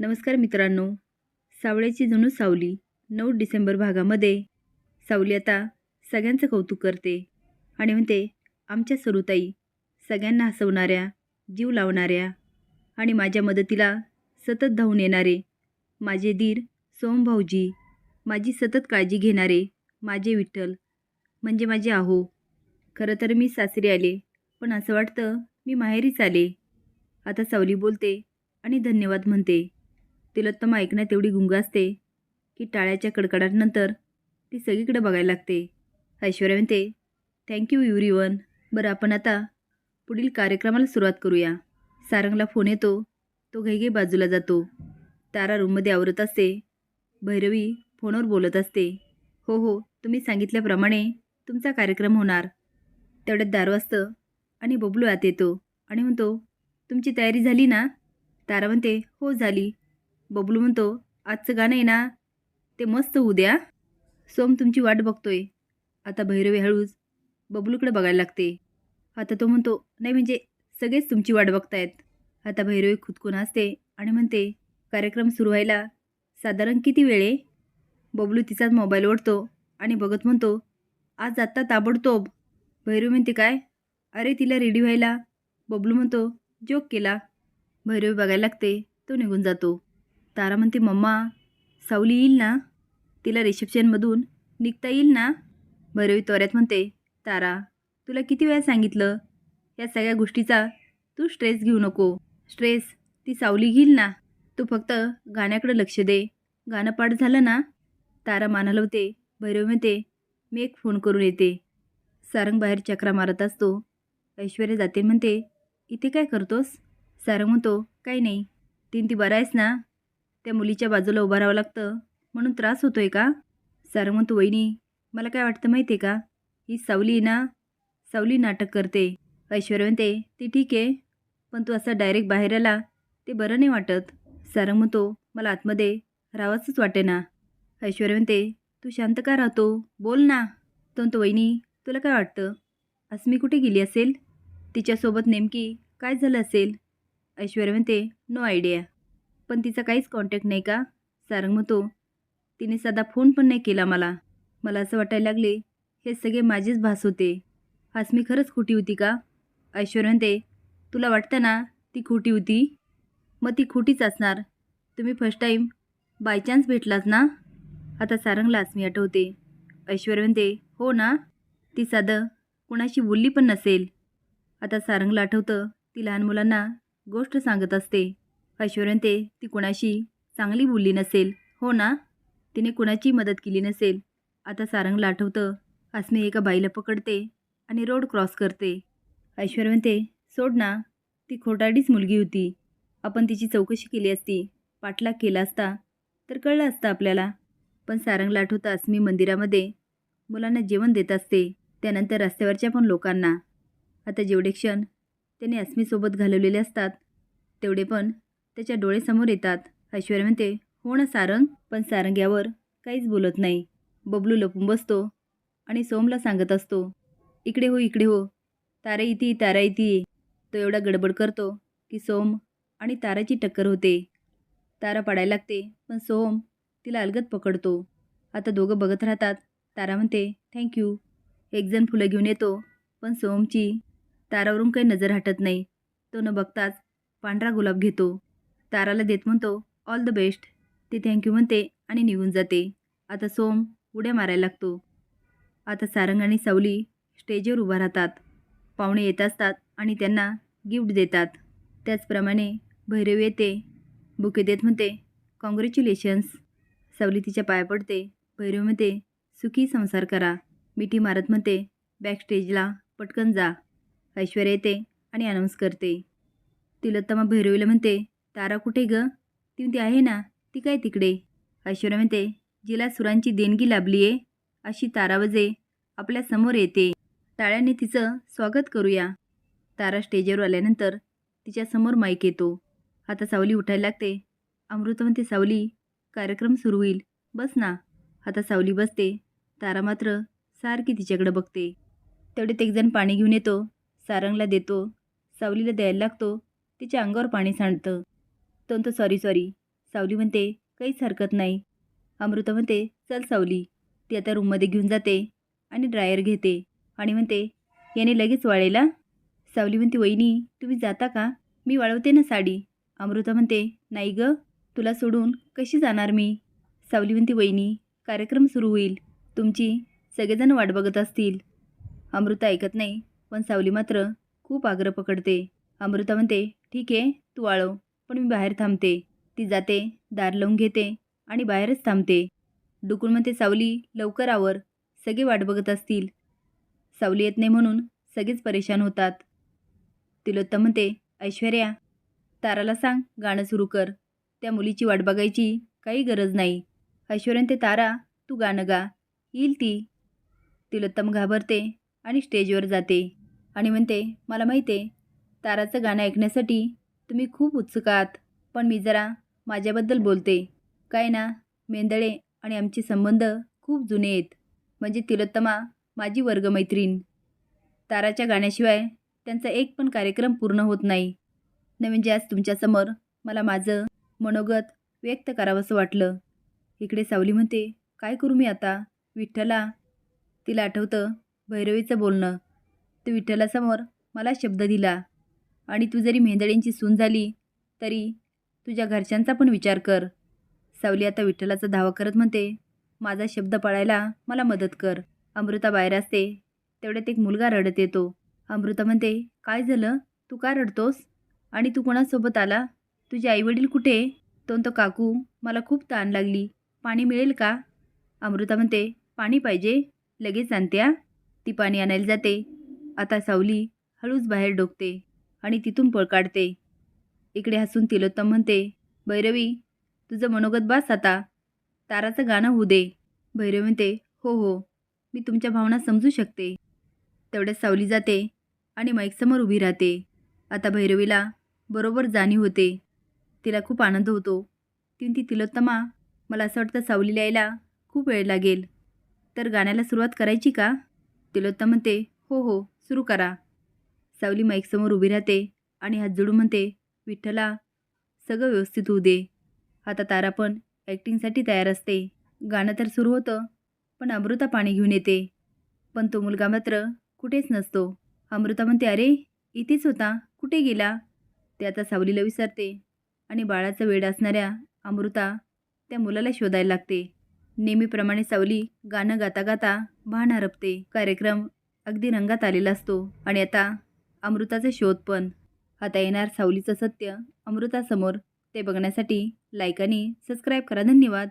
नमस्कार मित्रांनो. सावळ्याची जणू सावली नऊ डिसेंबर भागामध्ये. सावली आता सगळ्यांचं कौतुक करते आणि म्हणते आमच्या सरुताई सगळ्यांना हसवणाऱ्या जीव लावणाऱ्या आणि माझ्या मदतीला सतत धावून येणारे माझे दीर सोमभाऊजी माझी सतत काळजी घेणारे माझे विठ्ठल म्हणजे माझे आहो. खरं तर मी सासरी आले पण असं वाटतं मी माहेरीच आले. आता सावली बोलते आणि धन्यवाद म्हणते. तिलोत्तम ऐकण्यात एवढी गुंग असते की टाळ्याच्या कडकडाटनंतर ती सगळीकडे बघायला लागते. ऐश्वर्या म्हणते थँक्यू युरी वन बरं आपण आता पुढील कार्यक्रमाला सुरुवात करूया. सारंगला फोन येतो. तो घाईघाई बाजूला जातो. तारा रूममध्ये आवरत असते. भैरवी फोनवर बोलत असते. हो हो तुम्ही सांगितल्याप्रमाणे तुमचा कार्यक्रम होणार. तेवढ्यात दार वाजतं आणि बबलू आत येतो आणि म्हणतो तुमची तयारी झाली ना? तारा म्हणते हो झाली. बबलू म्हणतो आजचं गाणं आहे ना ते मस्त होऊ द्या. सोम तुमची वाट बघतोय. आता भैरवी हळूच बबलूकडे बघायला लागते. आता तो म्हणतो नाही म्हणजे सगळेच तुमची वाट बघतायत. आता भैरवी खुदकून असते आणि म्हणते कार्यक्रम सुरू व्हायला साधारण किती वेळ आहे? बबलू तिचाच मोबाईल ओढतो आणि बघत म्हणतो आज आत्ता ताबडतोब. भैरवी म्हणते काय? अरे तिला रेडी व्हायला. बबलू म्हणतो जोक केला. भैरवी बघायला लागते तो निघून जातो. तारा म्हणते मम्मा सावली येईल ना? तिला रिसेप्शनमधून निघता येईल ना? भैरवी त्वऱ्यात म्हणते तारा तुला किती वेळा सांगितलं? या सगळ्या गोष्टीचा तू स्ट्रेस घेऊ नको. स्ट्रेस ती सावली घेईल ना? तू फक्त गाण्याकडे लक्ष दे. गाणं पाठ झालं ना? तारा मान होते भैरवी म्हणते मी एक फोन करून येते. सारंग बाहेर चक्रा मारत असतो. ऐश्वर्या जाते म्हणते इथे काय करतोस? सारंग म्हणतो काही नाही. तीन ती बरा आहेस ना? त्या मुलीच्या बाजूला उभं राहावं लागतं. म्हणून त्रास होतोय का? सारंग म्हणतो वहिनी मला काय वाटतं माहिती आहे का? ही सावली ना सावली नाटक करते. ऐश्वर्या म्हणते ती ठीक आहे पण तू असा डायरेक्ट बाहेर आला ते बरं नाही वाटत. सारंग म्हणतो मला आतमध्ये राहावंच वाटे ना. ऐश्वर्या म्हणते तू शांत का राहतो? बोल ना. तंत वहिनी तुला काय वाटतं? अस्मी कुठे गेली असेल? तिच्यासोबत नेमकी काय झालं असेल? ऐश्वर्या म्हणते नो आयडिया. पण तिचा काहीच कॉन्टॅक्ट नाही का? सारंग म्हणतो तिने साधा फोन पण नाही केला मला. मला असं वाटायला लागले हे सगळे माझेच भास होते. अस्मी खरंच खोटी होती का? ऐश्वर्या म्हणते तुला वाटतं ना ती खोटी होती? मग ती खोटीच असणार. तुम्ही फर्स्ट टाईम बाय चान्स भेटलाच ना? आता सारंगला मी आठवते. ऐश्वर्या म्हणते हो ना ती साधं कुणाशी बोलली पण नसेल. आता सारंगला आठवतं ती लहान मुलांना गोष्ट सांगत असते. पाशुरंते ते ती कुणाशी चांगली बोलली नसेल. हो ना? तिने कुणाची मदत केली नसेल? आता सारंगला आठवतं अस्मी एका बाईला पकडते आणि रोड क्रॉस करते. ऐश्वर्या सोड ना. ती खोटारडीच मुलगी होती. आपण तिची चौकशी केली असती. पाठलाग केला असता. तर कळलं असतं आपल्याला. पण सारंगला आठवतं अस्मी मंदिरामध्ये. मुलांना जेवण देत असते. त्यानंतर रस्त्यावरच्या पण लोकांना. आता जेवढे क्षण त्याने अस्मीसोबत घालवलेले असतात तेवढे पण त्याच्या डोळेसमोर येतात. ऐश्वर्या म्हणते हो ना सारंग. पण सारंग यावर काहीच बोलत नाही. बबलू लपून बसतो आणि सोमला सांगत असतो इकडे हो इकडे हो. तारा इथे तारा इथे. तो एवढा गडबड करतो की सोम आणि ताराची टक्कर होते. तारा पडायला लागते पण सोम तिला अलगत पकडतो. आता दोघं बघत राहतात. तारा म्हणते थँक्यू एकजण फुलं घेऊन येतो पण सोमची तारावरून काही नजर हटत नाही. तो न बघताच पांढरा गुलाब घेतो. ताराला देत म्हणतो ऑल द बेस्ट ती थँक्यू म्हणते आणि निघून जाते. आता सोम उड्या मारायला लागतो. आता सारंग आणि सावली स्टेजवर उभा राहतात. पाहुणे येत असतात आणि त्यांना गिफ्ट देतात. त्याचप्रमाणे भैरव येते बुके देत म्हणते कॉंग्रॅच्युलेशन्स सावली तिच्या पाया पडते. भैरव म्हणते सुखी संसार करा. मिठी मारत म्हणते बॅक स्टेजला पटकन जा. ऐश्वर्या येते आणि अनाऊन्स करते. तिलोत्तमा भैरवीला म्हणते तारा कुठे ग? ती ती आहे ना ती काय तिकडे? ऐश्वर्या म्हणते जिला सुरांची देणगी लाभली आहे. अशी तारावजे आपल्यासमोर येते. टाळ्याने तिचं स्वागत करूया. तारा स्टेजवर आल्यानंतर तिच्यासमोर माईक येतो. आता सावली उठायला लागते. अमृत म्हणते सावली कार्यक्रम सुरू होईल. बस ना. आता सावली बसते. तारा मात्र सारखी तिच्याकडे बघते. तेवढ्यात एकजण पाणी घेऊन येतो. सारंगला देतो. सावलीला द्यायला लागतो. तिच्या अंगावर पाणी सांडतं. म्हणतो सॉरी सॉरी सावली म्हणते काहीच हरकत नाही. अमृता म्हणते चल सावली. ती आता रूममध्ये घेऊन जाते आणि ड्रायर घेते आणि म्हणते याने लगेच वाळेला सावली म्हणते वहिनी तुम्ही जाता का? मी वाळवते ना साडी. अमृता म्हणते नाही ग तुला सोडून कशी जाणार मी? सावली म्हणते वहिनी कार्यक्रम सुरू होईल. तुमची सगळेजण वाट बघत असतील. अमृता ऐकत नाही पण सावली मात्र खूप आग्रह पकडते. अमृता म्हणते ठीक आहे तू वाळव. पण मी बाहेर थांबते. ती जाते दार लावून घेते आणि बाहेरच थांबते. डुकून म्हणते सावली लवकर आवर. सगळे वाट बघत असतील. सावली येत नाही म्हणून सगळेच परेशान होतात. तिलोत्तम म्हणते ऐश्वर्या ताराला सांग गाणं सुरू कर. त्या मुलीची वाट बघायची काही गरज नाही. ऐश्वर्यान ते तारा तू गाणं गा. येईल ती. तिलोत्तम घाबरते आणि स्टेजवर जाते आणि म्हणते मला माहिती आहे ताराचं गाणं ऐकण्यासाठी तुम्ही खूप उत्सुक आहात. पण मी जरा माझ्याबद्दल बोलते. काय ना मेंदळे आणि आमचे संबंध खूप जुने आहेत. म्हणजे तिलोत्तमा माझी वर्गमैत्रीण. ताराच्या गाण्याशिवाय त्यांचा एक पण कार्यक्रम पूर्ण होत नाही. न म्हणजे आज तुमच्यासमोर मला माझं मनोगत व्यक्त करावंसं वाटलं. इकडे सावली म्हणते काय करू मी आता? विठ्ठला? तिला आठवतं भैरवीचं बोलणं. तू विठ्ठलासमोर मला शब्द दिला. आणि तू जरी मेंदळींची सून झाली तरी तुझ्या घरच्यांचा पण विचार कर. सावली आता विठ्ठलाचा धावा करत म्हणते माझा शब्द पाळायला मला मदत कर. अमृता बाहेर असते तेवढ्यात एक मुलगा रडत येतो. अमृता म्हणते काय झालं? तू का रडतोस? आणि तू कोणासोबत आला? तुझे आईवडील कुठे? तो तो काकू मला खूप ताण लागली. पाणी मिळेल का? अमृता म्हणते पाणी पाहिजे. लगेच आणत्या ती पाणी आणायला जाते. आता सावली हळूच बाहेर डोकते. आणि तिथून पळ काढते. इकडे हसून तिलोत्तम म्हणते भैरवी तुझं मनोगत बास आता. ताराचं गाणं होऊ दे. भैरवी म्हणते हो हो मी तुमच्या भावना समजू शकते. तेवढ्यात सावली जाते आणि माईकसमोर उभी राहते. आता भैरवीला बरोबर जाणीव होते. तिला खूप आनंद होतो. तीन ती तिलोत्तमा मला असं वाटतं सावलीला यायला खूप वेळ लागेल. तर गाण्याला सुरुवात करायची का? तिलोत्तम म्हणते हो हो सुरू करा. सावली माईकसमोर उभी राहते आणि हात जोडून म्हणते विठ्ठला सगळं व्यवस्थित होऊ दे. आता तारा पण ॲक्टिंगसाठी तयार असते. गाणं तर सुरू होतं पण अमृता पाणी घेऊन येते. पण तो मुलगा मात्र कुठेच नसतो. अमृता म्हणते अरे इथेच होता. कुठे गेला? ते आता सावलीला विसरते आणि बाळाचा वेळ असणाऱ्या अमृता त्या मुलाला शोधायला लागते. नेहमीप्रमाणे सावली गाणं गाता गाता भान हरपते. कार्यक्रम अगदी रंगात आलेला असतो आणि आता अमृताचा शोध पण. आता येणार सावलीचं सत्य अमृतासमोर. ते बघण्यासाठी लाईक आणि सबस्क्राईब करा. धन्यवाद.